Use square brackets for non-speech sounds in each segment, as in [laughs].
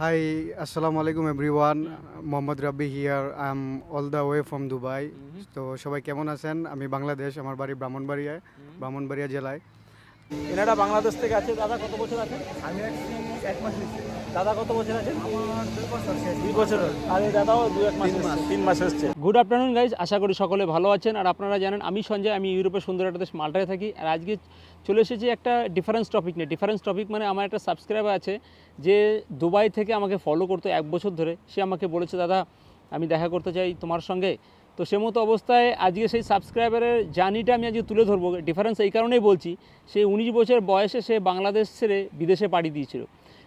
Hi, আসসালামু আলাইকুম everyone Mohammad Rabbi here I am all the way from Dubai তো সবাই কেমন আছেন? আমি বাংলাদেশ আমার বাড়ি ব্রাহ্মণবাড়িয়ায় ব্রাহ্মণবাড়িয়া জেলায়। এনারা বাংলাদেশ থেকে আছে। দাদা কত বছর আছে আমি এক মাস দাদা কত বছর দুই বছর আর এই দাদাও দু এক মাস তিন মাস এসছে। গুড আফটারনুন গাইজ আশা করি সকলে ভালো আছেন। আর আপনারা জানেন আমি সঞ্জয় আমি ইউরোপের সুন্দর একটা দেশ মাল্টায় থাকি। আর আজকে চলে এসেছি একটা ডিফারেন্স টপিক নিয়ে। ডিফারেন্স টপিক মানে আমার একটা সাবস্ক্রাইবার আছে যে দুবাই থেকে আমাকে ফলো করতো এক বছর ধরে। সে আমাকে বলেছে দাদা আমি দেখা করতে চাই তোমার সঙ্গে। তো সে মতো অবস্থায় আজকে সেই সাবস্ক্রাইবারের জার্নিটা আমি আজকে তুলে ধরবো। ডিফারেন্স এই কারণেই বলছি সে উনিশ বছর বয়সে সে বাংলাদেশ ছেড়ে বিদেশে পাড়ি দিয়েছিল।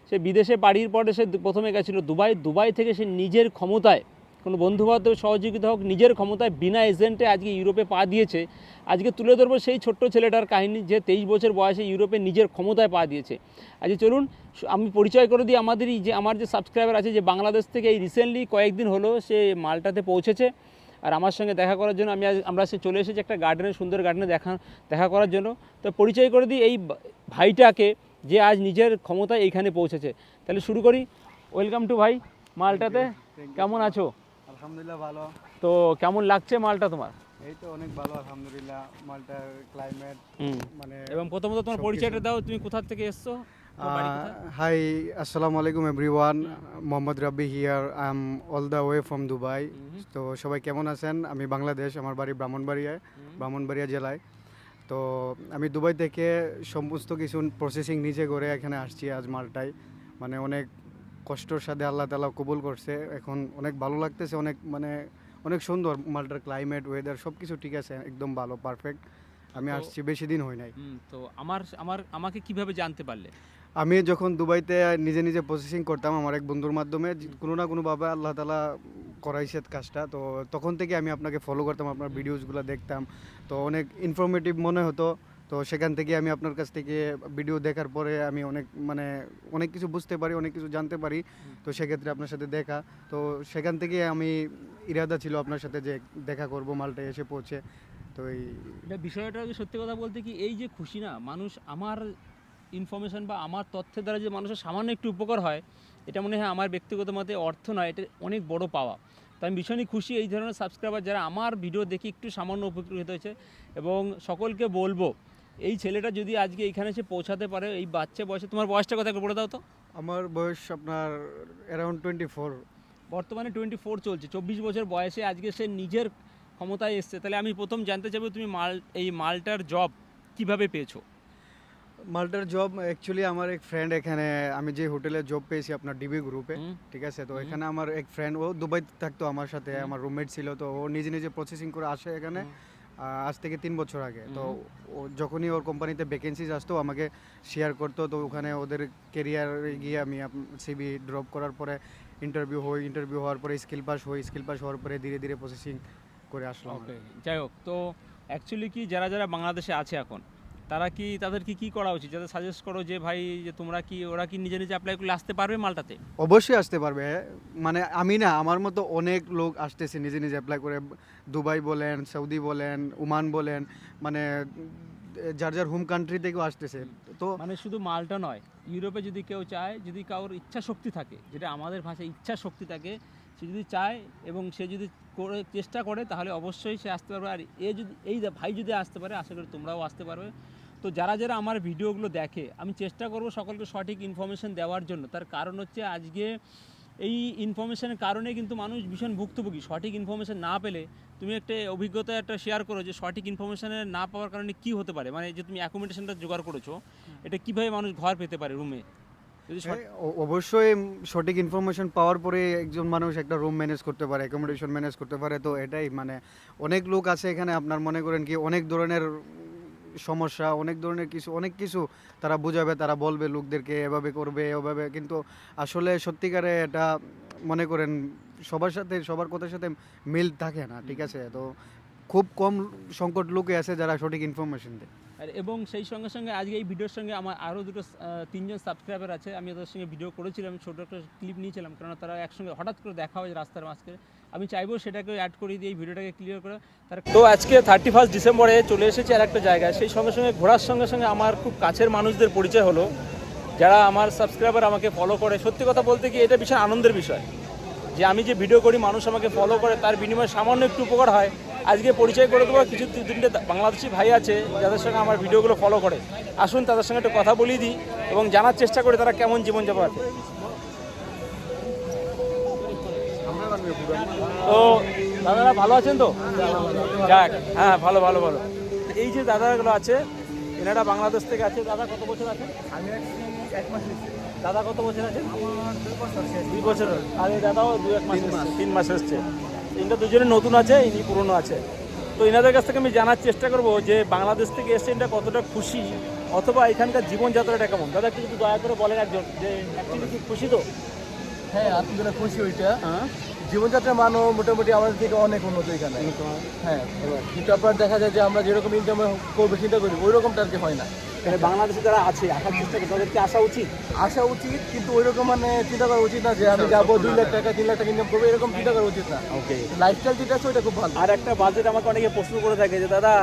সে বিদেশে পাড়ির পরে সে প্রথমে গেছিল দুবাই। দুবাই থেকে সে নিজের ক্ষমতায়, কোনো বন্ধুবান্ধব সহযোগিতা হোক, নিজের ক্ষমতায় বিনা এজেন্টে আজকে ইউরোপে পা দিয়েছে। আজকে তুলে ধরবো সেই ছোট্ট ছেলেটার কাহিনী যে তেইশ বছর বয়সে ইউরোপে নিজের ক্ষমতায় পা দিয়েছে। আজকে চলুন আমি পরিচয় করে দিই আমাদেরই যে, আমার যে সাবস্ক্রাইবার আছে যে বাংলাদেশ থেকে এই রিসেন্টলি কয়েকদিন হলো সে মালটাতে পৌঁছেছে। আর আমার সঙ্গে দেখা করার জন্য আমি আজ আমরা সে চলে এসেছি একটা গার্ডেনে সুন্দর গার্ডেনে দেখা দেখা করার জন্য। তো পরিচয় করে দিই এই ভাইটাকে। যে আজ নিজের ক্ষমতায় এইখানে পৌঁছেছে। তাহলে শুরু করি। ওয়েলকাম টু ভাই মালটাতে। কেমন আছো? আলহামদুলিল্লাহ ভালো। তো কেমন লাগছে মালটা তোমার? এই তো অনেক ভালো আলহামদুলিল্লাহ। মালটার ক্লাইমেট মানে এবং প্রথমত তোমার পরিচয়টা দাও তুমি কোথা থেকে এসছো? হাই আসসালামু আলাইকুম everyone Mohammad Rabbi here I am all the way from Dubai তো সবাই কেমন আছেন? আমি বাংলাদেশ আমার বাড়ি ব্রাহ্মণবাড়িয়ায় ব্রাহ্মণবাড়িয়া জেলায়। তো আমি দুবাই থেকে সমস্ত কিছু প্রসেসিং নিজে করে এখানে আসছি আজ মালটায়। মানে অনেক কষ্টর সাথে আল্লাহ তালা কবুল করছে। এখন অনেক ভালো লাগতেছে অনেক মানে অনেক সুন্দর মালটার ক্লাইমেট ওয়েদার সব কিছু ঠিক আছে একদম ভালো পারফেক্ট আমি আসছি বেশি দিন হয় নাই। তো আমার আমার আমাকে কীভাবে জানতে পারলে? আমি যখন দুবাইতে নিজে নিজে প্রসেসিং করতাম আমার এক বন্ধুর মাধ্যমে কোনো না কোনোভাবে আল্লাহ তালা করাইছে কাজটা তো তখন থেকে আমি আপনাকে ফলো করতাম আপনার ভিডিওসগুলো দেখতাম। তো অনেক ইনফরমেটিভ মনে হতো তো সেখান থেকে আমি আপনার কাছ থেকে ভিডিও দেখার পরে আমি অনেক মানে অনেক কিছু বুঝতে পারি অনেক কিছু জানতে পারি। তো সেক্ষেত্রে আপনার সাথে দেখা। তো সেখান থেকে আমি ইরাদা ছিল আপনার সাথে যে দেখা করব মালটা এসে পৌঁছে। তো এই এটা বিষয়টা সত্যি কথা বলতে কি এই যে খুশি না মানুষ আমার ইনফরমেশন বা আমার তথ্যের দ্বারা যে মানুষের সামান্য একটু উপকার হয় এটা মনে হয় আমার ব্যক্তিগত মতে অর্থ নয় এটা অনেক বড় পাওয়া। তো আমি ভীষণই খুশি এই ধরনের সাবস্ক্রাইবার যারা আমার ভিডিও দেখে একটু সামান্য উপকৃত হয়েছে এবং সকলকে বলব এই ছেলেটা যদি আজকে এইখানে এসে পৌঁছাতে পারে এই বাচ্চা বয়সে তোমার বয়সটা কথা বলে দাও তো? আমার বয়স আপনার অ্যারাউন্ড টোয়েন্টি ফোর বর্তমানে টোয়েন্টি ফোর চলছে চব্বিশ বছর বয়সে আজকে সে নিজের ক্ষমতায় এসছে। তাহলে আমি প্রথম জানতে চাইব তুমি মাল এই মালটার জব কীভাবে পেয়েছ? মাল্টার জব অ্যাকচুয়ালি আমার এক ফ্রেন্ড এখানে আমি যে হোটেলে জব পেয়েছি আপনার ডিবি গ্রুপে ঠিক আছে? তো এখানে আমার এক ফ্রেন্ড ও দুবাই থাকতো আমার সাথে আমার রুমমেট ছিল তো ও নিজে নিজে প্রসেসিং করে আসে এখানে আজ থেকে তিন বছর আগে। তো ও যখনই ওর কোম্পানিতে ভ্যাকেন্সিজ আসতো আমাকে শেয়ার করতো তো ওখানে ওদের কেরিয়ারে গিয়ে আমি সিবি ড্রপ করার পরে ইন্টারভিউ হই ইন্টারভিউ হওয়ার পরে স্কিল পাস হই স্কিল পাস হওয়ার পরে ধীরে ধীরে প্রসেসিং করে আসলাম যাই হোক তো অ্যাকচুয়ালি কি যারা যারা বাংলাদেশে আছে এখন তারা কি তাদের কি কি করা উচিত? যাদের সাজেস্ট করো যে ভাই যে তোমরা কি ওরা কি নিজে নিজে অ্যাপ্লাই করলে আসতে পারবে মালটাতে? অবশ্যই আসতে পারবে। মানে আমি না আমার মতো অনেক লোক আসতেছে নিজে নিজে অ্যাপ্লাই করে। দুবাই বলেন সৌদি বলেন ওমান বলেন মানে যার যার হোম কান্ট্রি থেকেও আসতেছে। তো মানে শুধু মালটা নয় ইউরোপে যদি কেউ চায় যদি কারোর ইচ্ছা শক্তি থাকে যেটা আমাদের ভাষায় ইচ্ছা শক্তি থাকে সে যদি চায় এবং সে যদি করে চেষ্টা করে তাহলে অবশ্যই সে আসতে পারবে। আর এ যদি এই ভাই যদি আসতে পারে আশা করি তোমরাও আসতে পারবে। তো যারা যারা আমার ভিডিওগুলো দেখে আমি চেষ্টা করব সকলকে সঠিক ইনফরমেশন দেওয়ার জন্য। তার কারণ হচ্ছে আজকে এই ইনফরমেশানের কারণে কিন্তু মানুষ ভীষণ ভুক্তভোগী। সঠিক ইনফরমেশন না পেলে তুমি একটা অভিজ্ঞতা একটা শেয়ার করো যে সঠিক ইনফরমেশনের না পাওয়ার কারণে কি হতে পারে? মানে যে তুমি অ্যাকোমোডেশনটা জোগাড় করেছ এটা কীভাবে মানুষ ঘর পেতে পারে রুমে অবশ্যই সঠিক ইনফরমেশন পাওয়ার পরে একজন মানুষ একটা রুম ম্যানেজ করতে পারে অ্যাকোমোডেশন ম্যানেজ করতে পারে। তো এটাই মানে অনেক লোক আছে এখানে আপনার মনে করেন কি অনেক ধরনের সমস্যা, অনেক ধরনের কিছু, অনেক কিছু তারা বোঝাবে, তারা বলবে, লোকদেরকে এভাবে করবে এভাবে কিন্তু আসলে সত্যিকারে এটা মনে করেন সবার সাথে, সবার কথার সাথে মিল থাকে না, ঠিক আছে? তো খুব কম সংকট লোকে আছে যারা সঠিক ইনফরমেশন দেয়। আর এবং সেই সঙ্গে সঙ্গে আজকে এই ভিডিওর সঙ্গে আমার আরও দুটো তিনজন সাবস্ক্রাইবার আছে। আমি ওদের সঙ্গে ভিডিও করেছিলাম, ছোটো একটা ক্লিপ নিয়েছিলাম কারণ তারা একসঙ্গে হঠাৎ করে দেখা হয় রাস্তার মাঝখানে। আমি চাইব সেটাকে অ্যাড করে দিয়ে এই ভিডিওটাকে ক্লিয়ার করে। তার তো আজকে থার্টি ফার্স্ট ডিসেম্বরে চলে এসেছি আর একটা জায়গায়। সেই সঙ্গে সঙ্গে ঘোরার সঙ্গে সঙ্গে আমার খুব কাছের মানুষদের পরিচয় হলো। যারা আমার সাবস্ক্রাইবার আমাকে ফলো করে, সত্যি কথা বলতে কি এটা ভীষণ আনন্দের বিষয়। যে আমি যে ভিডিও করি, মানুষ আমাকে ফলো করে, তার বিনিময়ে সামান্য একটু উপকার হয়। আজকে পরিচয় করে দেবো, কিছু তিনটে বাংলাদেশি ভাই আছে, যাদের সঙ্গে আমার ভিডিওগুলো ফলো করে। আসুন তাদের সঙ্গে একটু কথা বলিয়ে দিই এবং জানার চেষ্টা করি তারা কেমন জীবনযাপন আছে। তো দাদারা ভালো আছেন তো? যাক হ্যাঁ ভালো ভালো ভালো। এই যে দাদাগুলো আছে এনারা বাংলাদেশ থেকে আছে দাদা কত বছর আছে আমি এক মাস দাদা কত বছর আছে দুই বছর আর এই দাদাও দু এক মাস তিন মাস। এসছে ইনটা দুজনে নতুন আছে ইনি পুরনো আছে। তো এনাদের কাছ থেকে আমি জানার চেষ্টা করব যে বাংলাদেশ থেকে এসে এটা কতটা খুশি অথবা এখানকার জীবনযাত্রাটা কেমন? দাদা একটু দয়া করে বলেন একজন যে খুশি তো? হ্যাঁ আপনাদের খুশি ওইটা। হ্যাঁ। জীবনযাত্রার মানও মোটামুটি আমাদের থেকে অনেক উন্নত এখানে। হ্যাঁ কিন্তু আপনার দেখা যায় যে আমরা যেরকম ইনকাম করব চিন্তা করি ওই রকমটা আর কি হয় না। বাংলাদেশে যারা আছে আসার চেষ্টা করে তাদেরকে আসা উচিত? আসা উচিত কিন্তু ওই রকম মানে চিন্তা করা উচিত না যে আমি যাব দুই লাখ টাকা তিন লাখ টাকা ইনকাম করব এরকম চিন্তা করা উচিত না। ওকে লাইফস্টাইল যেটা আছে ওইটা খুব ভালো। আর একটা বাজেট আমাকে অনেকে প্রশ্ন করে থাকে যে দাদা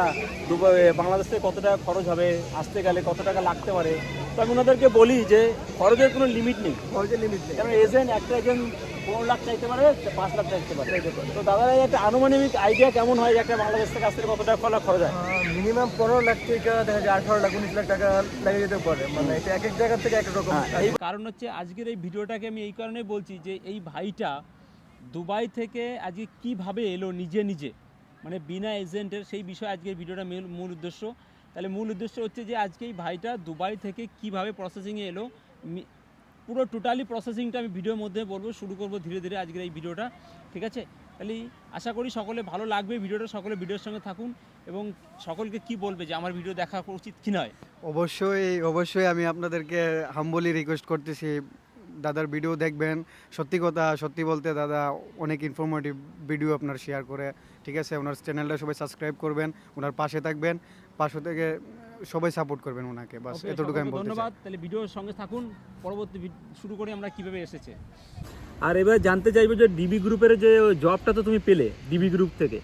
দুবাই বাংলাদেশ থেকে কত টাকা খরচ হবে? আসতে গেলে কত টাকা লাগতে পারে? তো আমি ওনাদেরকে বলি যে খরচের কোনো লিমিট নেই। খরচের লিমিট নেই। কারণ এজেন্ট একটা এজেন্ট পনেরো লাখ চাইতে পারে পাঁচ লাখ চাইতে পারে। তো দাদারা একটা আনুমানিক আইডিয়া কেমন হয় যে একটা বাংলাদেশ থেকে আসতে কত টাকা খরচ খরচ হয় মিনিমাম পনেরো লাখ থেকে দেখা যায় আঠারো লাখ উনিশ লাখ টাকা লেগে যেতে পারে। মানে এটা এক এক জায়গা থেকে এক রকম। এই কারণ হচ্ছে আজকের এই ভিডিওটাকে আমি এই কারণে বলছি যে এই ভাইটা দুবাই থেকে আজকে কীভাবে এলো নিজে নিজে? মানে বিনা এজেন্টের সেই বিষয়ে আজকের ভিডিওটা মূল মূল উদ্দেশ্য। তাহলে মূল উদ্দেশ্য হচ্ছে যে আজকে এই ভাইটা দুবাই থেকে কীভাবে প্রসেসিংয়ে এলো পুরো টোটালি প্রসেসিংটা আমি ভিডিওর মধ্যে বলব শুরু করব ধীরে ধীরে আজকের এই ভিডিওটা ঠিক আছে? তাহলে আশা করি সকলে ভালো লাগবে ভিডিওটা সকলে ভিডিওর সঙ্গে থাকুন এবং সকলকে কি বলবে যে আমার ভিডিও দেখা উচিত কি নয়? অবশ্যই অবশ্যই আমি আপনাদেরকে হাম্বলি রিকোয়েস্ট করতেছি, দাদার ভিডিও দেখবেন। সত্যি কথা, সত্যি বলতে দাদা অনেক ইনফরমেটিভ ভিডিও আপনার শেয়ার করে, ঠিক আছে? ওনার চ্যানেলটা সবাই সাবস্ক্রাইব করবেন, ওনার পাশে থাকবেন, পাশে থেকে সবাই সাপোর্ট করবেন ওনাকে বাস এতটুকু আমি বলতে চাই। ধন্যবাদ তাহলে ভিডিওর সঙ্গে থাকুন পরবর্তী ভিড- শুরু করে আমরা কীভাবে এসেছে। আর এবার জানতে চাইব যে ডিবি গ্রুপের যে জবটা তো তুমি পেলে ডিবি গ্রুপ থেকে।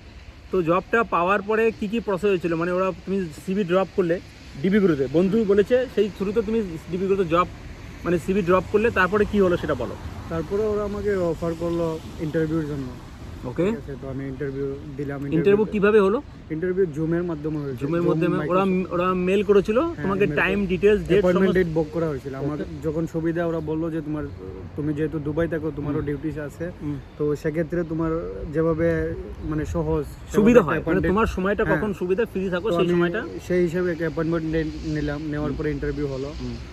তো জবটা পাওয়ার পরে কি কি প্রসেস হয়েছিল? মানে ওরা তুমি সিবি ড্রপ করলে ডিবি গ্রুপে বন্ধু বলেছে সেই থ্রুতে তুমি ডিবি গ্রুপে জব মানে সিবি ড্রপ করলে তারপরে কি হলো সেটা বলো। তারপরে ওরা আমাকে অফার করল ইন্টারভিউর জন্য। ওকে তো আমি ইন্টারভিউ দিলাম ইন্টারভিউ কীভাবে হলো? ইন্টারভিউ জুমের মাধ্যমে হয়েছে জুমের Zoom, মধ্যে ওরা ওরা মেল করেছিল হ্যাঁ, তোমাকে time details date appointment date book করা হয়েছিল। আমার যখন সুবিধা ওরা বলল যে তোমার তুমি যেহেতু দুবাই থাকো তোমারও ডিউটিস আছে। তো সেক্ষেত্রে তোমার যেভাবে মানে সহজ সুবিধা হয়। মানে তোমার সময়টা হ্যাঁ। কখন সুবিধা? ফ্রি থাকো সেই সময়টা? সেই হিসাবে একটা অ্যাপয়েন্টমেন্ট নিলাম। নেওয়ার পরে ইন্টারভিউ হলো।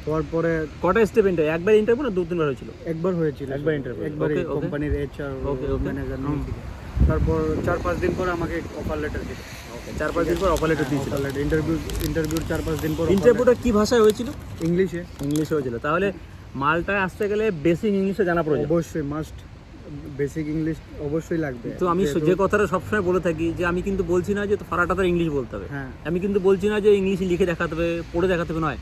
হওয়ার পরে কটা স্টেপ ইন্টারভিউ একবার ইন্টারভিউ না দু তিনবার হয়েছিল? একবার হয়েছিল। একবার interview, একবার. কোম্পানির এইচআর. ম্যানেজার। তারপর চার পাঁচ দিন পরে আমাকে অফার লেটার দিল। চার পাঁচ দিন পর অফার লেটার দিয়েছিল। লেটার ইন্টারভিউ চার পাঁচ দিন পর ইন্টারভিউটা কি ভাষায় হয়েছিল? ইংলিশে ইংলিশে হয়েছিল। তাহলে মালটায় আসতে গেলে বেসিক ইংলিশে জানা প্রয়োজন। অবশ্যই মাস্ট বেসিক ইংলিশ অবশ্যই লাগবে। তো আমি যে কথাটা সবসময় বলে থাকি যে আমি কিন্তু বলছি না যে ফারাটা তার ইংলিশ বলতে হবে। হ্যাঁ। আমি কিন্তু বলছি না যে ইংলিশ লিখে দেখাতে হবে পড়ে দেখাতে হবে নয়।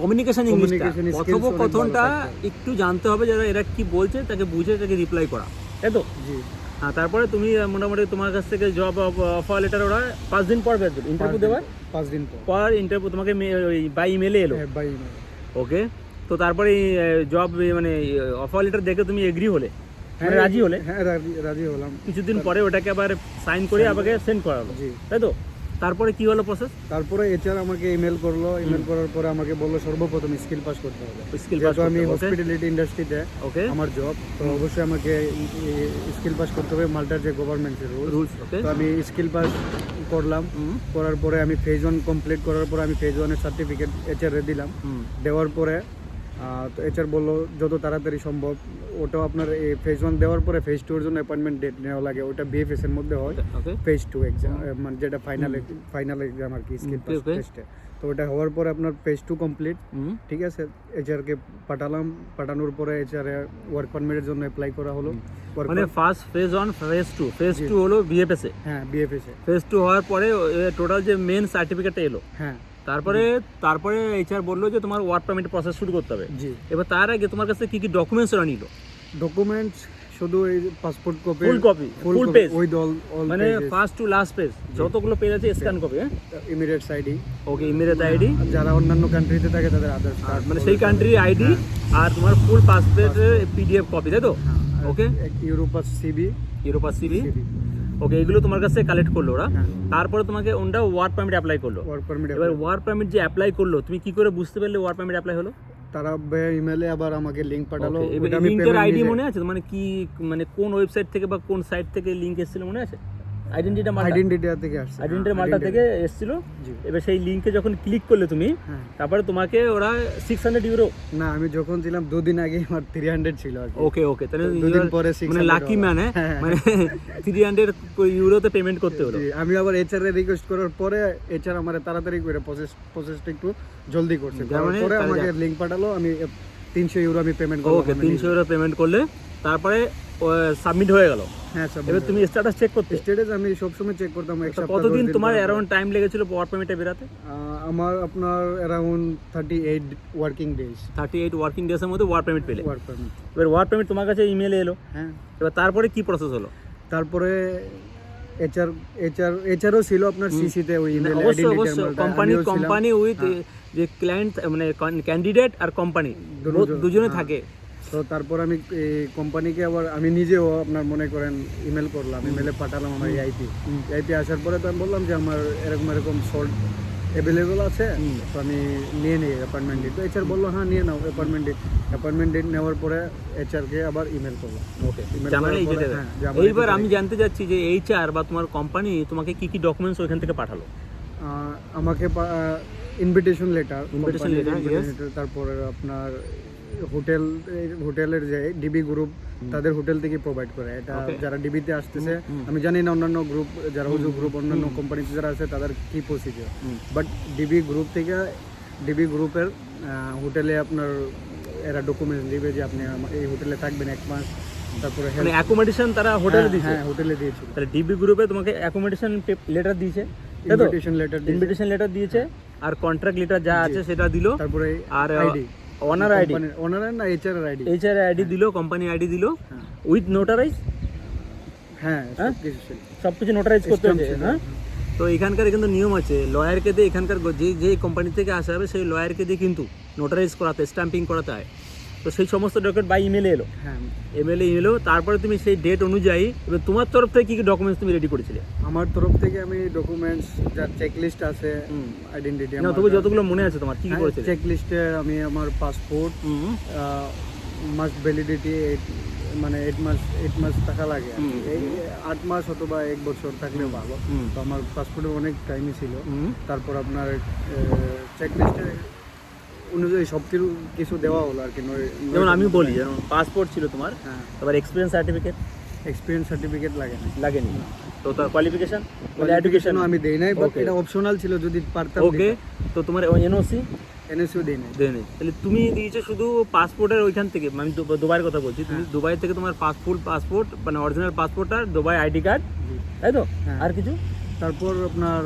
কমিউনিকেশন ইংলিশটা কথোপকথনটা একটু জানতে হবে যারা এরা কি বলছে তাকে বুঝে তাকে রিপ্লাই করা। তাই তো? জি। হ্যাঁ তারপরে তুমি মোটামুটি তোমার কাছ থেকে জব অফার লেটার ওরা পাঁচ দিন পর ইন্টারভিউ দেওয়ার? পাঁচ দিন পর। পর ইন্টারভিউ তোমাকে বাই ইমেলে এলো? হ্যাঁ বাই ওকে তো তারপরে জব মানে অফার লেটার দেখে তুমি এগ্রি হলে? মানে রাজি হলে? হ্যাঁ রাজি হলাম। কিছুদিন পরে ওটাকে আবার সাইন করে আমাকে সেন্ড করালো। তাই তো? তারপরে কি হলো প্রসেস তারপরে এইচআর আমাকে ইমেল করল। ইমেল করার পরে আমাকে বলল সর্বপ্রথম স্কিল পাস করতে হবে। স্কিল পাস আমি হসপিটালিটি ইন্ডাস্ট্রিতে ওকে আমার জব তো অবশ্যই আমাকে স্কিল পাস করতে হবে মাল্টার যে গভর্নমেন্টের রুল রুলস ওকে তো আমি স্কিল পাস করলাম। করার পরে আমি ফেজ ওয়ান কমপ্লিট করার পরে আমি ফেজ ওয়ানের সার্টিফিকেট এইচআর দিলাম। দেওয়ার পরে তো এইচআর বলল যত তাড়াতাড়ি সম্ভব। ওটাও আপনার এই ফেজ ওয়ান দেওয়ার পরে ফেজ টু এর জন্য অ্যাপয়েন্টমেন্ট ডেট নেওয়া লাগে। ওটা বিএফএস এর মধ্যে হয়। ফেজ টু এক্সাম মানে যেটা ফাইনাল ফাইনাল এক্সাম আর কি স্কিল. টেস্টে তো ওটা হওয়ার পরে আপনার ফেজ টু কমপ্লিট ঠিক আছে? এইচআরকে পাঠালাম। পাঠানোর পরে এইচআর ওয়ার্ক পারমিটের জন্য অ্যাপ্লাই করা হলো। মানে first phase one phase two phase two হলো বিএফএস এ। হ্যাঁ বিএফএস এ। ফেজ টু হওয়ার পরে টোটাল যে মেন সার্টিফিকেটটা এলো। হ্যাঁ। তারপরে তারপরে এইচআর বলল যে তোমার ওয়ার্ক পারমিট প্রসেস শুরু করতে হবে। জি। এবার তার আগে তোমার কাছে কি কি ডকুমেন্টস ওরা নিল? ডকুমেন্টস শুধু এই passport copy full copy full page ওই দল মানে ফার্স্ট টু লাস্ট পেজ যতগুলো পেজ আছে স্ক্যান কপি হ্যাঁ? Immediate ID okay Emirates ID যারা অন্যান্য কান্ট্রিতে থাকে তাদের আদার মানে সেই কান্ট্রির আইডি আর তোমার ফুল পাসপোর্টের পিডিএফ কপি তাই তো? Okay Europass CV Europass CV CV okay এগুলো তোমার কাছে কালেক্ট করল ওরা। হ্যাঁ। তারপরে তোমাকে ওনটা ওয়ার্ক পারমিট অ্যাপ্লাই করল। ওয়ার্ক পারমিট এবার ওয়ার্ক পারমিট যে অ্যাপ্লাই করল তুমি কি করে বুঝতে পারলে ওয়ার্ক পারমিট অ্যাপ্লাই হলো? তারা ইমেলে আবার আমাকে লিংক পাঠালো লিংকের আইডি মনে আছে? মানে কি মানে কোন ওয়েবসাইট থেকে বা কোন সাইট থেকে লিংক এসেছিল মনে আছে? আইডেন্টিটা আইডেন্টিটি থেকে আসছে। আইডেন্টিটা মালটা থেকে এসেছিল। এবার সেই লিংকে যখন ক্লিক করলে তুমি হ্যাঁ। তারপরে তোমাকে ওরা সিক্স হান্ড্রেড ইউরো না আমি যখন ছিলাম দুদিন আগে আমার থ্রি হান্ড্রেড ছিল আর ওকে ওকে তাহলে দুদিন পরে মানে লাকি ম্যান হ্যাঁ। মানে থ্রি হান্ড্রেড ইউরোতে পেমেন্ট করতে হলো। আমি আবার এইচআর এর রিকোয়েস্ট করার পরে এইচআর আমার তাড়াতাড়ি করে প্রসেস প্রসেসটা একটু জলদি করছে। মানে পরে আমাকে লিংক পাঠালো আমি তিনশো ইউরো আমি পেমেন্ট করলাম ওকে তিনশো। ইউরো পেমেন্ট করলে তারপরে সাবমিট হয়ে গেল। হ্যাঁ এবার তুমি স্ট্যাটাস চেক করতে। স্টেটাস আমি সবসময় চেক করতাম এক সপ্তাহ কতদিন তোমার। অ্যারাউন্ড টাইম লেগেছিল ওয়ার্ক পারমিটে বেরাতে? আমার আপনার around thirty eight working days thirty eight working ডেজের মধ্যে ওয়ার্ক পারমিট পেলে। ওয়ার্ক পারমিট এবার ওয়ার্ক পারমিট তোমার কাছে ইমেলে এলো। হ্যাঁ। এবার তারপরে কি প্রসেস হলো? তারপরে এইচআর এইচআর এইচআরও ছিল আপনার সিসিতে ওই ইমেল অবশ্যই অবশ্যই কোম্পানি কোম্পানি উইথ যে ক্লায়েন্ট মানে ক্যান্ডিডেট আর কোম্পানি দুজনে হ্যাঁ। থাকে। তো তারপর আমি কোম্পানিকে আবার আমি নিজেও আপনার মনে করেন ইমেল করলাম ইমেলে পাঠালাম আমার আইপি আইপি আসার পরে তো আমি বললাম যে আমার এরকম এরকম শর্ট অ্যাভেলেবল আছে তো আমি নিয়ে নিই অ্যাপয়েন্টমেন্ট ডেট তো এইচআর বলল হ্যাঁ নিয়ে নাও অ্যাপয়েন্টমেন্ট ডেট অ্যাপয়েন্টমেন্ট ডেট নেওয়ার পরে এইচআরকে আবার ইমেল করলাম। ওকে হ্যাঁ, এইবার আমি জানতে চাচ্ছি যে এইচআর বা তোমার কোম্পানি তোমাকে কি কি ডকুমেন্টস ওইখান থেকে পাঠালো? আমাকে ইনভিটেশন লেটার letter, yes. তারপরে আপনার হোটেল হোটেলের যে ডিবি গ্রুপ তাদের হোটেল থেকে প্রোভাইড করে। এটা যারা ডিবিতে আসতেছে আমি জানি না অন্যান্য গ্রুপ যারা উজু গ্রুপ অন্যান্য কোম্পানিতে যারা আছে তাদের কি প্রসিজার বাট ডিবি গ্রুপ থেকে ডিবি গ্রুপের হোটেলে আপনার এরা ডকুমেন্টস দিবে যে আপনি এই হোটেলে থাকবেন এক মাস। তারপরে মানে অ্যাকোমোডেশন তারা হোটেলে দিয়েছে? হ্যাঁ হোটেলে দিয়েছিল। তাহলে ডিবি গ্রুপে তোমাকে অ্যাকোমোডেশন লেটার দিয়েছে ইনভিটেশন লেটার ইনভিটেশন লেটার দিয়েছে। আর কন্ট্রাক্ট লেটার যা আছে সেটা দিল তারপরে আর আইডি অনার আইডি ওনার না এইচআর আইডি এইচআর আইডি দিলো কোম্পানি আইডি দিল হ্যাঁ। উইথ নোটারাইজ হ্যাঁ হ্যাঁ? সব। সব কিছু নোটারাইজ করতে হবে হ্যাঁ তো এখানকার কিন্তু নিয়ম আছে লয়ারকে দিয়ে এখানকার যে যে কোম্পানি থেকে আসা হবে সেই লয়ারকে দিয়ে কিন্তু নোটারাইজ করাতে স্ট্যাম্পিং করাতে হয় তো সেই সমস্ত ডকুমেন্ট বাই ইমেলে এলো। হ্যাঁ। ইমেলে এলো তারপরে তুমি সেই ডেট অনুযায়ী এবার তোমার তরফ থেকে কী কী ডকুমেন্টস তুমি রেডি করেছিলে? আমার তরফ থেকে আমি ডকুমেন্টস যার চেক লিস্ট আছে। আইডেন্টিটি না তবু যতগুলো মনে আছে তোমার কী কী করেছিলে? চেক লিস্টে আমি আমার পাসপোর্ট মাস ভ্যালিডিটি মানে এইট মাস এইট মাস টাকা লাগে। এই আট মাস অথবা এক বছর থাকলেও ভালো। তো আমার পাসপোর্টে অনেক টাইমই ছিল। তারপর আপনার চেক লিস্টে অনুযায়ী সব কিছু কিছু দেওয়া হলো আর কি যেমন আমি বলি যেমন পাসপোর্ট ছিল তোমার হ্যাঁ। তারপর এক্সপিরিয়েন্স সার্টিফিকেট এক্সপিরিয়েন্স সার্টিফিকেট লাগে লাগেনি। তো তার কোয়ালিফিকেশন এডুকেশন আমি দেই নাই বাট এটা অপশনাল ছিল যদি পারতাম ওকে তো তোমার এনওসি এনএসইউ দেই নাই। দেয়নি তাহলে তুমি দিয়েছ শুধু পাসপোর্টের ওইখান থেকে আমি দুবাইয়ের কথা বলছি তুমি হ্যাঁ। দুবাই থেকে তোমার পাসপোর্ট পাসপোর্ট মানে অরিজিনাল পাসপোর্ট আর দুবাই আইডি কার্ড তাই তো? হ্যাঁ। আর কিছু? তারপর আপনার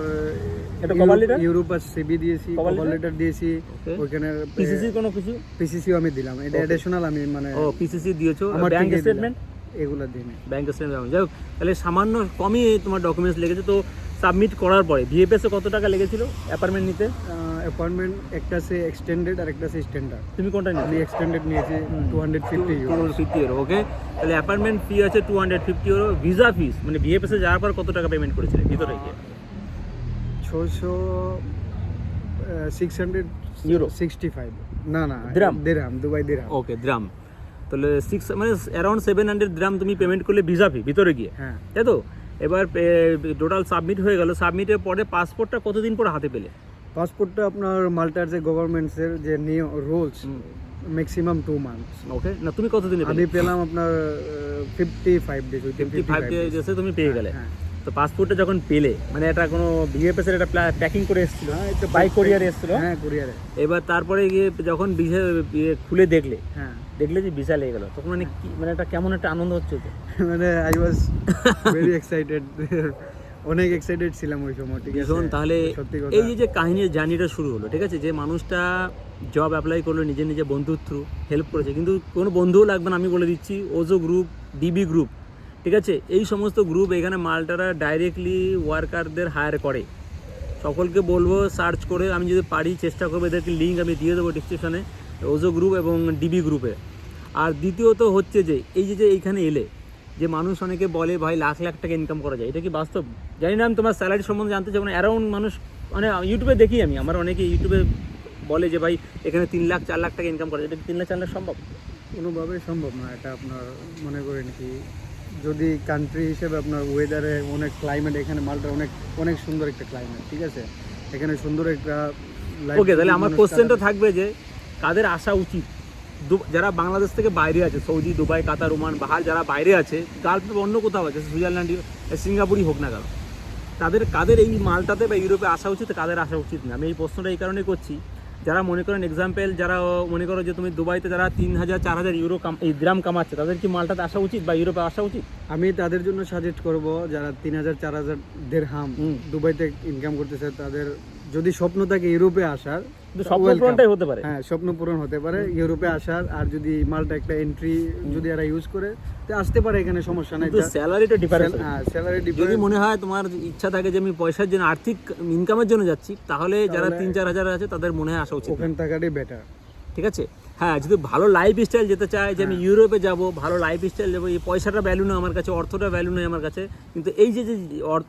এটা letter? ইউরোপাস সিবি দিয়েছি কভার লেটার দিয়েছি ওখানে ওইখানে পিসিসি কোনো কিছু? পিসিসি আমি দিলাম। এটা অ্যাডিশনাল আমি মানে ও পিসিসি দিয়েছ? আমার ব্যাংক স্টেটমেন্ট এগুলো দিই নাই ব্যাংক স্টেটমেন্ট যাই হোক তাহলে সামান্য কমই তোমার ডকুমেন্টস লেগেছে। তো সাবমিট করার পরে ভিএফএসে কত টাকা লেগেছিল? অ্যাপার্টমেন্ট নিতে? অ্যাপয়েন্টমেন্ট একটা সে এক্সটেন্ডেড আর একটা সে স্ট্যান্ডার্ড তুমি কোনটা আমি নিয়েছো এক্সটেন্ডেড নিয়েছি two hundred fifty two fifty euro okay তাহলে অ্যাপার্টমেন্ট ফি আছে two hundred fifty euro visa fees মানে ভিএফএসে যাওয়ার পর কত টাকা পেমেন্ট করেছিলে ভিতরে গিয়ে? ছশো six hundred euro sixty five না না dirham? Dirham Dubai dirham okay dirham. তাহলে সিক্স মানে অ্যারাউন্ড সেভেন হান্ড্রেড দ্রাম তুমি পেমেন্ট করলে ভিসা ফি ভিতরে গিয়ে। হ্যাঁ। তাই তো? এবার টোটাল সাবমিট হয়ে গেল। সাবমিটের পরে পাসপোর্টটা কতদিন পর হাতে পেলে? পাসপোর্টটা আপনার মাল্টার যে গভর্নমেন্টসের যে নিয়ম rules maximum two months okay না তুমি কতদিনে আমি পেলাম আপনার fifty five days fifty five ডেজে তুমি পেয়ে গেলে। হ্যাঁ। তো পাসপোর্টটা যখন পেলে মানে এটা কোনো ভিএফএস এর একটা প্যাকিং করে এসেছিল হ্যাঁ? এটা বাই কোরিয়ার এসেছিল? হ্যাঁ কুরিয়ারে এবার তারপরে গিয়ে যখন ভিসা ইয়ে খুলে দেখলে হ্যাঁ। দেখলে যে ভিসা লেগে গেল তখন মানে কি মানে একটা কেমন একটা আনন্দ হচ্ছে [laughs] মানে আই ওয়াজ ভেরি এক্সাইটেড অনেক এক্সাইটেড ছিলাম ওই সময় ঠিক আছে? তাহলে এই যে যে কাহিনীর জার্নিটা শুরু হলো ঠিক আছে? যে মানুষটা জব অ্যাপ্লাই করল নিজের নিজের বন্ধুর থ্রু হেল্প করেছে কিন্তু কোনো বন্ধুও লাগবে না আমি বলে দিচ্ছি ওজো গ্রুপ ডিবি গ্রুপ ঠিক আছে? এই সমস্ত গ্রুপ এখানে মালটারা ডাইরেক্টলি ওয়ার্কারদের হায়ার করে। সকলকে বলব সার্চ করে আমি যদি পারি চেষ্টা করব এদেরকে লিঙ্ক আমি দিয়ে দেবো ডিসক্রিপশানে ওজো গ্রুপ এবং ডিবি গ্রুপে আর দ্বিতীয়ত হচ্ছে যে এই যে যে এইখানে এলে যে মানুষ অনেকে বলে ভাই লাখ লাখ টাকা ইনকাম করা যায়। এটা কি বাস্তব? জানি না আমি তোমার স্যালারি সম্বন্ধে জানতে চাই অ্যারাউন্ড মানুষ মানে ইউটিউবে দেখি আমি। আমার অনেকে ইউটিউবে বলে যে ভাই এখানে তিন লাখ চার লাখ টাকা ইনকাম করা যায়। এটা কি তিন লাখ চার লাখ সম্ভব? কোনোভাবে সম্ভব না। এটা আপনার মনে করেন কি যদি কান্ট্রি হিসেবে আপনার ওয়েদারে অনেক ক্লাইমেট এখানে মালটা অনেক অনেক সুন্দর একটা ক্লাইমেট ঠিক আছে? এখানে সুন্দর একটা ওকে তাহলে আমার কোশ্চেনটা থাকবে যে কাদের আসা উচিত? যারা বাংলাদেশ থেকে বাইরে আছে Saudi Dubai Qatar Oman Bahrain যারা বাইরে আছে গালফে অন্য কোথাও আছে সুইজারল্যান্ড সিঙ্গাপুরই হোক না কেন। তাদের কাদের এই মালটাতে বা ইউরোপে আসা উচিত কাদের আসা উচিত না? আমি এই প্রশ্নটা এই কারণে করছি যারা মনে করেন এক্সাম্পল যারা মনে করো যে তুমি দুবাইতে যারা তিন হাজার চার হাজার ইউরো কাম এই গ্রাম কামাচ্ছে তাদের কি মালটাতে আসা উচিত বা ইউরোপে আসা উচিত? আমি তাদের জন্য সাজেস্ট করব যারা তিন হাজার চার হাজার দেড় হাম। দুবাইতে ইনকাম করতেছে তাদের যদি স্বপ্ন থাকে ইউরোপে আসার স্বপ্ন পূরণটাই হতে পারে। হ্যাঁ স্বপ্ন পূরণ হতে পারে। ইউরোপে আসার আর যদি মালটা একটা এন্ট্রি যদি এরা ইউজ করে তো আসতে পারে এখানে সমস্যা নাই। স্যালারিটা ডিফারেন্স হ্যাঁ স্যালারি যদি মনে হয় তোমার ইচ্ছা থাকে যে আমি পয়সার জন্য আর্থিক ইনকামের জন্য যাচ্ছি তাহলে যারা তিন চার হাজার আছে তাদের মনে হয় আসা উচিত। ওখান থাকাটাই বেটার ঠিক আছে? হ্যাঁ যদি ভালো লাইফ স্টাইল যেতে চায় যে আমি ইউরোপে যাব ভালো লাইফ স্টাইল যাব এই পয়সাটা ভ্যালু না আমার কাছে অর্থটা ভ্যালু নেই আমার কাছে কিন্তু এই যে যে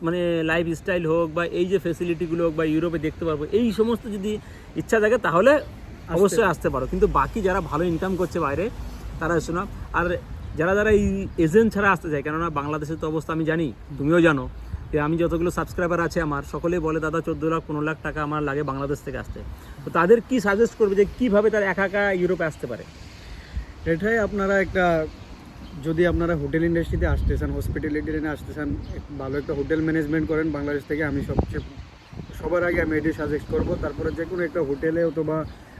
মানে লাইফ স্টাইল হোক বা এই যে ফেসিলিটিগুলো হোক বা ইউরোপে দেখতে পারব এই সমস্ত যদি ইচ্ছা থাকে তাহলে অবশ্যই আসতে পারো। কিন্তু বাকি যারা ভালো ইনকাম করছে বাইরে তারা এসো না। আর যারা যারা এই এজেন্ট ছাড়া আসতে চায় কেননা বাংলাদেশের তো অবস্থা আমি জানি তুমিও জানো যে আমি যতগুলো সাবস্ক্রাইবার আছে আমার সকলেই বলে দাদা চোদ্দ লাখ পনেরো লাখ টাকা আমার লাগে বাংলাদেশ থেকে আসতে। তো তাদের কি সাজেস্ট করবে যে কীভাবে তারা একা একা ইউরোপে আসতে পারে? এটাই আপনারা একটা যদি আপনারা হোটেল ইন্ডাস্ট্রিতে আসতেছেন হসপিটালিটি লাইনে আসতেছেন এক- ভালো একটা হোটেল ম্যানেজমেন্ট করেন বাংলাদেশ থেকে আমি সবচেয়ে সবার আগে আমি এটাই সাজেস্ট করব। তারপরে যে কোনো একটা হোটেলে অথবা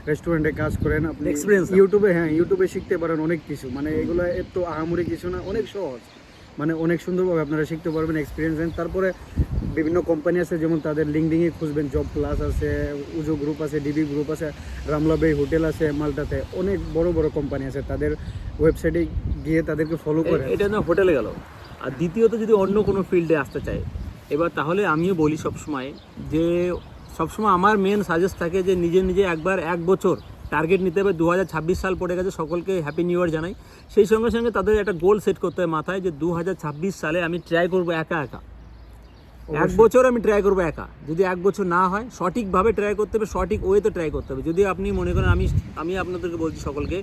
রেস্টুরেন্টে কাজ করেন আপনি এক্সপিরিয়েন্স ইউটিউবে হ্যাঁ ইউটিউবে শিখতে পারেন অনেক কিছু। মানে এগুলো এত আহামরি কিছু না অনেক সহজ। মানে অনেক সুন্দরভাবে আপনারা শিখতে পারবেন এক্সপিরিয়েন্স দেন তারপরে বিভিন্ন কোম্পানি আছে যেমন তাদের লিঙ্কডিংয়ে খুঁজবেন জব প্লাস আছে উজো গ্রুপ আছে ডিবি গ্রুপ আছে রামলা বে হোটেল আছে মালটাতে অনেক বড় বড় কোম্পানি আছে তাদের ওয়েবসাইটে গিয়ে তাদেরকে ফলো করে। এটা না হোটেলে গেল। আর দ্বিতীয়ত যদি অন্য কোনো ফিল্ডে আসতে চায় এবার তাহলে আমিও বলি সবসময় যে সবসময় আমার মেন সাজেস্ট থাকে যে নিজে নিজে একবার এক বছর টার্গেট নিতে হবে। দু হাজার ছাব্বিশ সাল পড়ে গেছে সকলকে হ্যাপি নিউ ইয়ার জানাই। সেই সঙ্গে সঙ্গে তাদের একটা গোল সেট করতে হবে মাথায় যে দু হাজার ছাব্বিশ সালে আমি ট্রাই করব একা একা। এক বছর আমি ট্রাই করব একা। যদি এক বছর না হয় সঠিকভাবে ট্রাই করতে হবে সঠিক ওয়েতে ট্রাই করতে হবে। যদি আপনি মনে করেন আমি আমি আপনাদেরকে বলছি সকলকে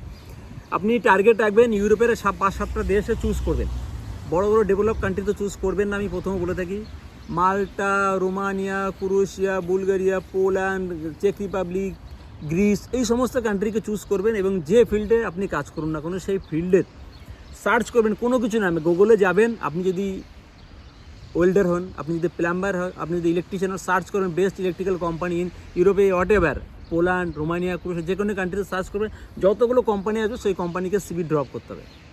আপনি টার্গেট রাখবেন ইউরোপের সাত পাঁচ সাতটা দেশে চুজ করবেন। বড় বড় ডেভেলপ কান্ট্রি তো চুজ করবেন না আমি প্রথমে বলে থাকি। Malta, Romania, Croatia, Bulgaria, Poland, check Republic, Greece, এই সমস্ত কান্ট্রিকে চুজ করবেন এবং যে ফিল্ডে আপনি কাজ করুন না কোনো, সেই ফিল্ডের সার্চ করবেন, কোনো কিছু না। গুগলে যাবেন, আপনি যদি ওয়েল্ডার হন, আপনি যদি প্লাম্বার হন, আপনি যদি ইলেকট্রিশিয়ান হন সার্চ করবেন বেস্ট ইলেকট্রিক্যাল কোম্পানি ইন ইউরোপে whatever Poland, Romania, Croatia, যে কোনো কান্ট্রিতে সার্চ করবেন, যতগুলো কোম্পানি আছে, সেই কোম্পানিকে সিবি ড্রপ করতে হবে।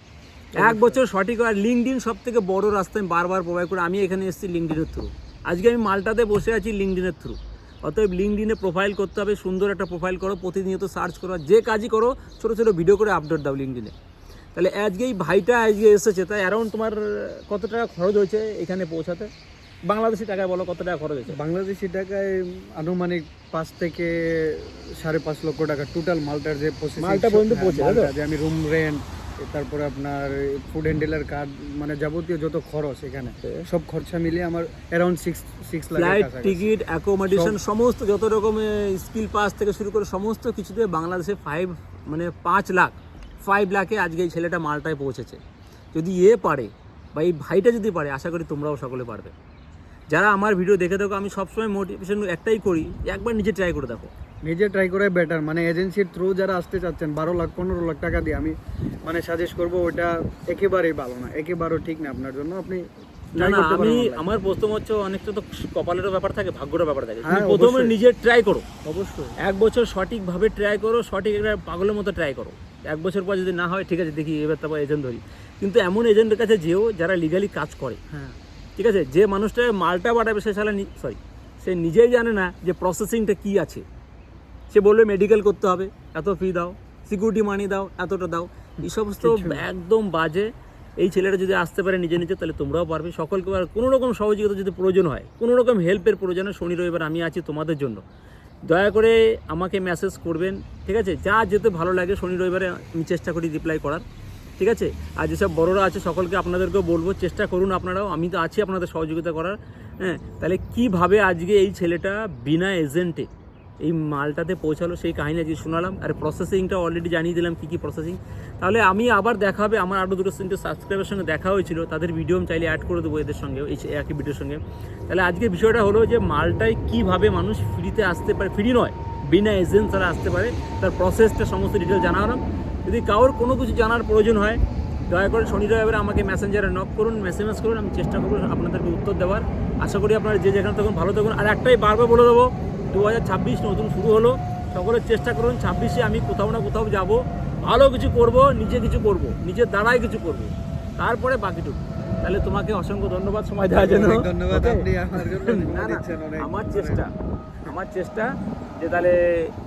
এক বছর সঠিক আর লিঙ্কডিন সব থেকে বড় রাস্তা আমি বারবার প্রোভাইড করে। আমি এখানে এসেছি লিঙ্কডিনের থ্রু আজকে আমি মালটাতে বসে আছি লিঙ্কডিনের থ্রু অতএব লিঙ্কডিনে প্রোফাইল করতে হবে সুন্দর একটা প্রোফাইল করো প্রতিনিয়ত সার্চ করো যে কাজই করো ছোটো ছোটো ভিডিও করে আপলোড দাও লিঙ্কডিনে তাহলে আজকে এই ভাইটা আজকে এসেছে তাই অ্যারাউন্ড তোমার কত টাকা খরচ হয়েছে এখানে পৌঁছাতে? বাংলাদেশি টাকায় বলো কত টাকা খরচ হয়েছে? বাংলাদেশি টাকায় আনুমানিক পাঁচ থেকে সাড়ে পাঁচ লক্ষ টাকা টোটাল মালটার যে মালটা পর্যন্ত হ্যাঁ, পৌঁছে, আমি রুম রেন্ট তারপরে আপনার ফুড হ্যান্ডেলার কার্ড মানে যাবতীয় যত খরচ এখানে সব খরচা মিলিয়ে আমার around six six flight ticket accommodation সমস্ত যত রকম স্কিল পাস থেকে শুরু করে সমস্ত কিছুতে বাংলাদেশে ফাইভ মানে পাঁচ লাখ ফাইভ লাখে আজকে এই ছেলেটা মালটায় পৌঁছেছে। যদি এ পারে বা এই ভাইটা যদি পারে আশা করি তোমরাও সকলে পারবে। যারা আমার ভিডিও দেখে থাকো আমি সবসময় মোটিভেশন একটাই করি একবার নিজে ট্রাই করে দেখো। নিজে ট্রাই করে বেটার মানে এজেন্সির থ্রু যারা আসতে চাচ্ছেন বারো লাখ পনেরো লাখ টাকা দিয়ে আমি মানে সাজেস্ট করব ওটা একেবারেই ভালো না একেবারেও ঠিক না আপনার জন্য। আপনি না না আমি আমার প্রথম হচ্ছে অনেকটা তো কপালেরও ব্যাপার থাকে ভাগ্যেরও ব্যাপার থাকে। হ্যাঁ, প্রথমে। নিজে ট্রাই করো। অবশ্যই। এক বছর সঠিকভাবে ট্রাই করো সঠিক একটা পাগলের মতো ট্রাই করো। এক বছর পর যদি না হয় ঠিক আছে দেখি এবার তারপর এজেন্ট ধরি। কিন্তু এমন এজেন্টের কাছে যেও যারা লিগালি কাজ করে। হ্যাঁ। ঠিক আছে যে মানুষটা মালটা পাঠাবে সে সালা সরি সে নিজেই জানে না যে প্রসেসিংটা কী আছে। সে বলবে মেডিকেল করতে হবে এত ফি দাও সিকিউরিটি মানি দাও এতটা দাও। এই সমস্ত একদম বাজে। এই ছেলেটা যদি আসতে পারে নিজে নিজে তাহলে তোমরাও পারবে। সকলকে আর কোনো রকম সহযোগিতা যদি প্রয়োজন হয় কোনো রকম হেল্পের প্রয়োজন হয় শনি রবিবার আমি আছি তোমাদের জন্য। দয়া করে আমাকে মেসেজ করবেন ঠিক আছে? যা যেতে ভালো লাগে শনি রবিবারে আমি চেষ্টা করি রিপ্লাই করার ঠিক আছে? আর যেসব বড়রা আছে সকলকে আপনাদেরকেও বলব চেষ্টা করুন আপনারাও আমি তো আছি আপনাদের সহযোগিতা করার। হ্যাঁ তাহলে কীভাবে আজকে এই ছেলেটা বিনা এজেন্টে এই মালটাতে পৌঁছালো সেই কাহিনী আজকে শোনালাম। আর প্রসেসিংটা অলরেডি জানিয়ে দিলাম কী কী প্রসেসিং তাহলে আমি আবার দেখা হবে, আমার আরও দুটো তিনটে সাবস্ক্রাইবের সঙ্গে দেখা হয়েছিল, তাদের ভিডিও আমি চাইলে অ্যাড করে দেবো এদের সঙ্গে, এই একই ভিডিওর সঙ্গে। তাহলে আজকে বিষয়টা হলো যে মালটায় কীভাবে মানুষ ফ্রিতে আসতে পারে ফ্রি নয়, বিনা এজেন্ট তারা আসতে পারে, তার প্রসেসটা সমস্ত ডিটেল জানা হলাম যদি কারোর কোনো কিছু জানার প্রয়োজন হয়, দয়া করে শনি রবিবারে আমাকে মেসেঞ্জারে নক করুন মেসেজ করুন, আমি চেষ্টা করব আপনাদেরকে উত্তর দেওয়ার। আশা করি আপনারা যে যেখানে তখন ভালো থাকুন। আর একটাই বারবার বলে দেবো দু হাজার ছাব্বিশ নতুন শুরু হলো। সকলের চেষ্টা করুন ছাব্বিশে আমি কোথাও না কোথাও যাব। ভালো কিছু করব নিজে কিছু করব নিজের দ্বারাই কিছু করব। তারপরে বাকিটুকু তাহলে তোমাকে অসংখ্য ধন্যবাদ সময় দেওয়ার জন্য। ধন্যবাদ আপনি আমার জন্য না না আমার চেষ্টা আমার চেষ্টা যে তাহলে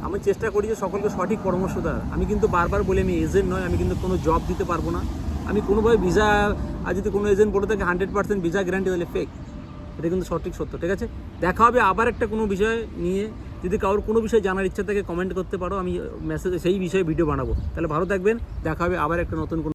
আমি চেষ্টা করি যে সকলকে সঠিক পরামর্শ দেওয়ার। আমি কিন্তু বারবার বলি আমি এজেন্ট নয় আমি কিন্তু কোনো জব দিতে পারব না। আমি কোনোভাবে ভিসা আর যদি কোনো এজেন্ট বলে থাকে হান্ড্রেড পার্সেন্ট ভিসা গ্যারান্টি তাহলে ফেক এটা কিন্তু সঠিক সত্য, ঠিক আছে? দেখা হবে আবার একটা কোনো বিষয় নিয়ে। যদি কারোর কোনো বিষয়ে জানার ইচ্ছা থাকে কমেন্ট করতে পারো, আমি মেসেজ সেই বিষয়ে ভিডিও বানাবো। তাহলে ভালো থাকবেন, দেখা হবে আবার একটা নতুন